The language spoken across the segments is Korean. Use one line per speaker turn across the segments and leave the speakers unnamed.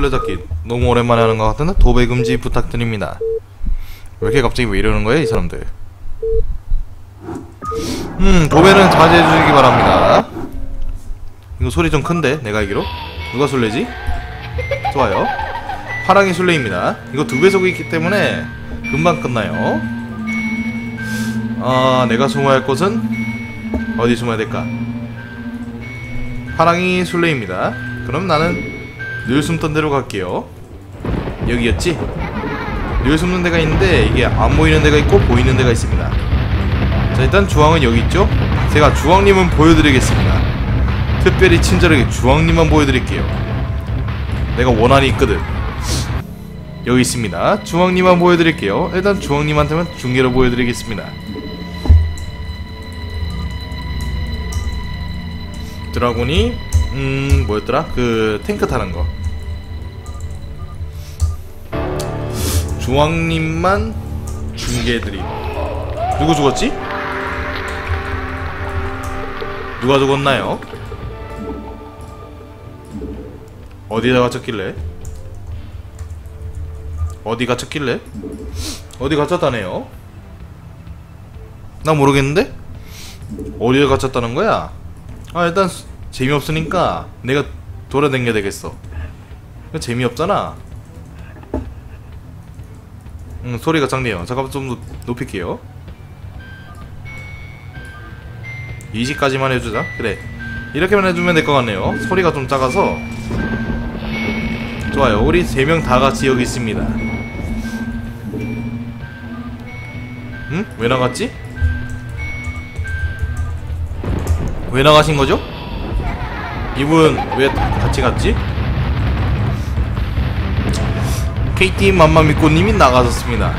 술래잡기 너무 오랜만에 하는 것 같은데 도배 금지 부탁드립니다. 왜 이렇게 갑자기 왜 이러는 거예요 이 사람들? 음 도배는 자제해 주시기 바랍니다. 이거 소리 좀 큰데 내가 알기로 누가 술래지? 좋아요. 파랑이 술래입니다. 이거 두 배속이 있기 때문에 금방 끝나요. 아 내가 숨어야 할 곳은 어디 숨어야 될까? 파랑이 술래입니다. 그럼 나는 늘 숨던 데로 갈게요. 여기였지? 늘 숨는 데가 있는데 이게 안 보이는 데가 있고 보이는 데가 있습니다. 자 일단 주황은 여기 있죠? 제가 주황님은 보여드리겠습니다. 특별히 친절하게 주황님만 보여드릴게요. 내가 원한이 있거든. 여기 있습니다. 주황님만 보여드릴게요. 일단 주황님한테만 중계로 보여드리겠습니다. 드라곤이 음 뭐였더라? 그 탱크 타는 거. 주황님만 중계해드림. 누구 죽었지? 누가 죽었나요? 어디다 갇혔길래? 어디 갇혔길래? 어디 갇혔다네요? 나 모르겠는데? 어디에 갇혔다는 거야? 아 일단 수- 재미없으니까 내가 돌아다녀야 되겠어 재미없잖아 음 소리가 작네요 잠깐만 좀 높- 높일게요 20까지만 해주자 그래 이렇게만 해주면 될 것 같네요 소리가 좀 작아서 좋아요 우리 세 명 다 같이 여기 있습니다 응? 왜 나갔지? 왜 나가신 거죠? 이분 왜 같이 갔지? KT 맘마미꼬님이 나가셨습니다.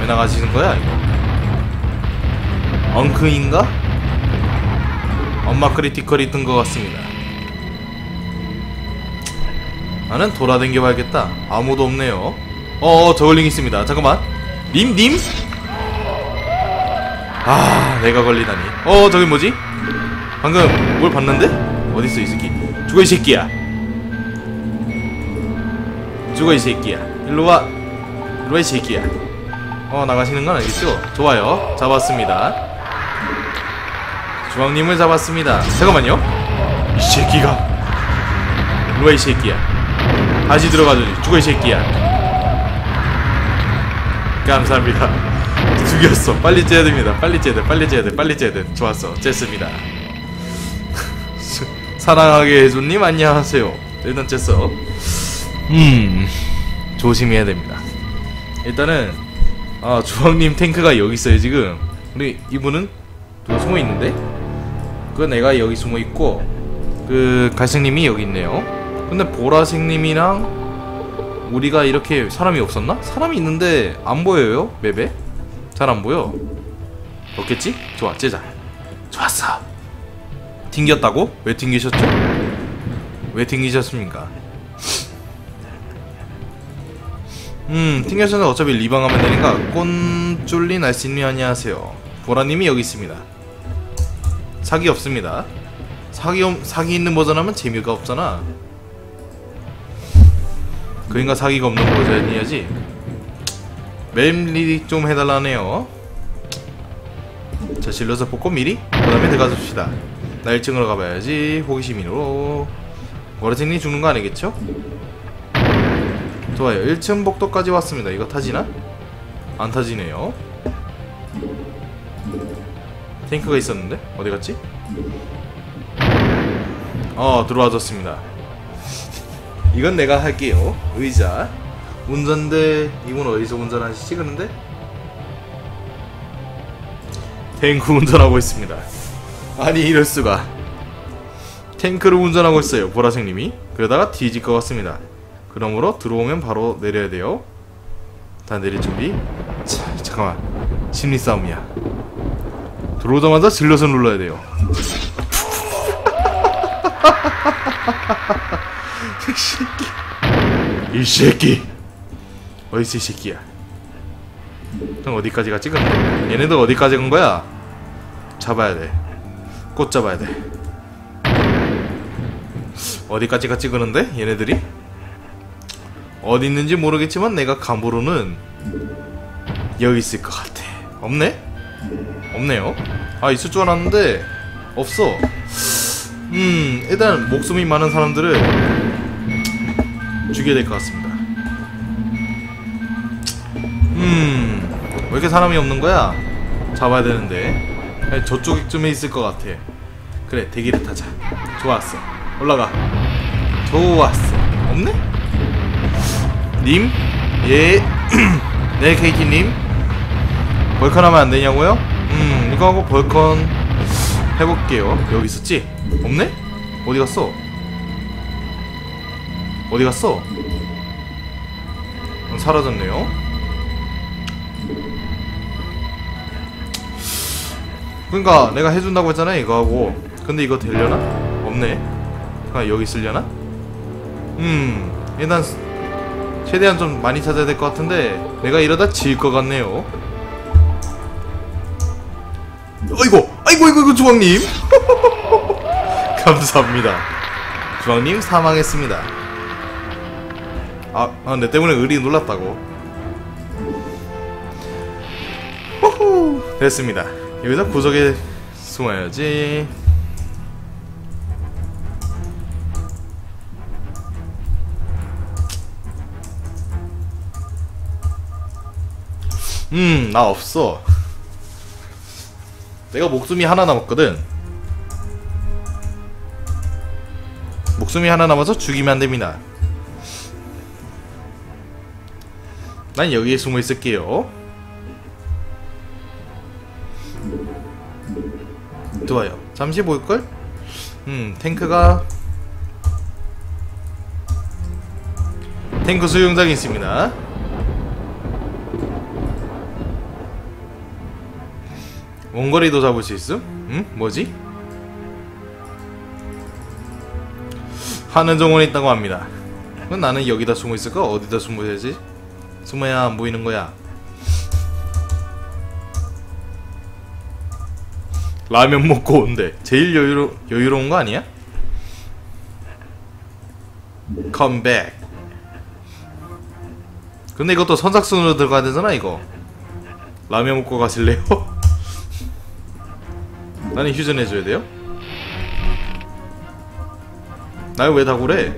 왜 나가시는 거야 이거? 엉크인가? 엄마 크리티컬이 뜬 것 같습니다. 나는 돌아댕겨 봐야겠다. 아무도 없네요. 어, 저글링 있습니다. 잠깐만. 님, 님? 아, 내가 걸리다니. 어, 저기 뭐지? 방금 뭘 봤는데? 어딨어 이 새끼 죽어 이 새끼야 죽어 이 새끼야 일로와. 일로와 이 새끼야. 어 나가시는 건 알겠죠? 좋아요. 잡았습니다. 주황님을 잡았습니다. 잠깐만요. 이 새끼가. 일로와 이 새끼야. 다시 들어가줘 죽어 이 새끼야. 감사합니다. 죽였어. 빨리 째야 됩니다. 빨리 째야 돼 빨리 째야 돼 빨리 째야 돼. 좋았어. 쨌습니다. 사랑하게 해준님 안녕하세요. 일단 쨌어 음 조심해야 됩니다 일단은 아 주황님 탱크가 여기 있어요 지금 우리 이분은 누가 숨어 있는데 그 내가 여기 숨어 있고 그 갈색님이 여기 있네요 근데 보라색님이랑 우리가 이렇게 사람이 없었나? 사람이 있는데 안 보여요 맵에 잘 안 보여 없겠지? 좋아 째자 좋았어 튕겼다고? 왜 튕기셨죠? 왜 튕기셨습니까? 음, 튕겨서는 어차피 리방하면 되니까 꼰쫄리 날씨님 안녕하세요. 보라님이 여기 있습니다. 사기 없습니다. 사기 없, 사기 있는 버전하면 재미가 없잖아. 그러니까 사기가 없는 버전이야지. 맵리 좀 해달라네요. 자, 질러서 뽑고 미리 그 다음에 들어가줍시다. 나 1층으로 가봐야지. 호기심으로. 버라진이 죽는 거 아니겠죠? 좋아요. 1층 복도까지 왔습니다. 이거 타지나? 안 타지네요. 탱크가 있었는데? 어디 갔지? 어, 들어와줬습니다. 이건 내가 할게요. 의자. 운전대, 이분 어디서 운전하시지? 그런데? 탱크 운전하고 있습니다. 아니, 이럴 수가. 탱크를 운전하고 있어요. 보라색님이. 그러다가 뒤질 것 같습니다. 그러므로 들어오면 바로 내려야 돼요. 다 내릴 준비. 자, 잠깐만. 심리 싸움이야. 들어오자마자 질러서 눌러야 돼요. 이 새끼. 이 새끼. 어디서 이 새끼야? 형 어디까지 갔지? 근데 얘네들 어디까지 간 거야? 잡아야 돼. 꼭 잡아야 돼. 어디까지 갔지 그런데 얘네들이? 어디 있는지 모르겠지만 내가 감으로는 여기 있을 것 같아. 없네? 없네요. 아 있을 줄 알았는데 없어. 음 일단 목숨이 많은 사람들을 죽여야 될 것 같습니다. 음왜 이렇게 사람이 없는 거야? 잡아야 되는데 저쪽쯤에 있을 것 같아. 그래 대기를 타자. 좋았어. 올라가. 좋았어. 없네? 님? 예. 네, 케이키님. 벌컨 하면 안 되냐고요? 음, 이거 하고 벌컨 해볼게요. 여기 있었지? 없네? 어디 갔어? 어디 갔어? 음, 사라졌네요. 그러니까 내가 해준다고 했잖아 이거 하고 근데 이거 되려나? 없네 아 여기 있으려나? 음 일단 최대한 좀 많이 찾아야 될 것 같은데 내가 이러다 질 것 같네요. 아이고 아이고 아이고 아이고 주왕님. 감사합니다. 주왕님 사망했습니다. 아, 아, 내 때문에 의리 놀랐다고. 호호 됐습니다. 여기서 구석에 숨어야지 음, 나 없어. 내가 목숨이 하나 남았거든. 목숨이 하나 남아서 죽이면 안 됩니다. 난 여기에 숨어 있을게요. 좋아요. 잠시 볼걸? 음, 탱크가 탱크 수용장이 있습니다. 원거리도 잡을 수 있음? 응? 뭐지? 하는 정원에 있다고 합니다. 그럼 나는 여기다 숨어 있을까? 어디다 숨어야지? 숨어야 안 보이는 거야. 라면 먹고 온대. 제일 여유로, 여유로운 거 아니야? 컴백. 근데 이것도 선착순으로 들어가야 되잖아, 이거. 라면 먹고 가실래요? 나는 휴전해줘야 돼요? 날 왜 다고래?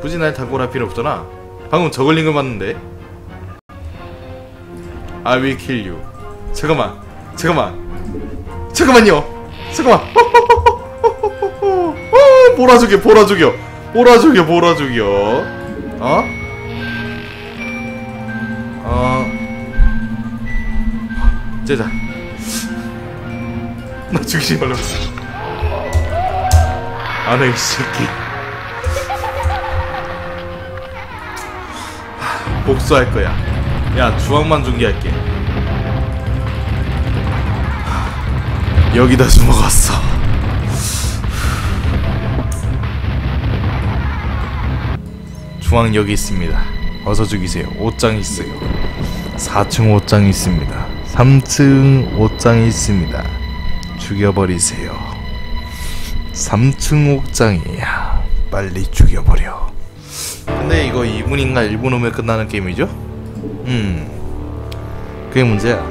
굳이 날 다고할 필요 없잖아. 방금 저글링을 봤는데. I will kill you. 잠깐만. 잠깐만. 잠깐만요. 잠깐만. 어, 보라 죽여. 보라 죽여. 보라 죽여. 보라 죽여. 어? 어. 제자. 나 죽이지 말라고. 안해 이 새끼. 하, 복수할 거야. 야 주황만 중계할게. 하, 여기다 숨어갔어. 중앙 여기 있습니다. 어서 죽이세요. 옷장 있어요. 4층 옷장 있습니다. 3층 옷장 있습니다. 죽여버리세요. 3층 옥장이야. 빨리 죽여버려. 근데 이거 2분인가 1분 후면 끝나는 게임이죠? 음. 그게 문제야.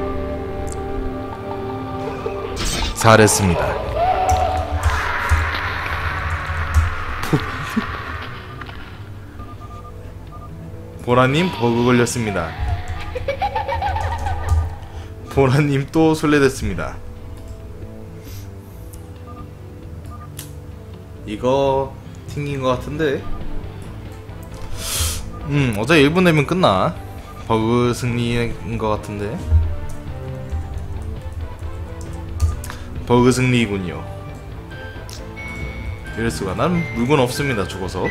잘했습니다. 보라님 버그 걸렸습니다. 보라님 또 술래됐습니다. 이거 튕긴 것 같은데. 음 어제 1분 내면 끝나. 버그 승리인 것 같은데. 버그 승리이군요. 이럴수가. 난 물건 없습니다 죽어서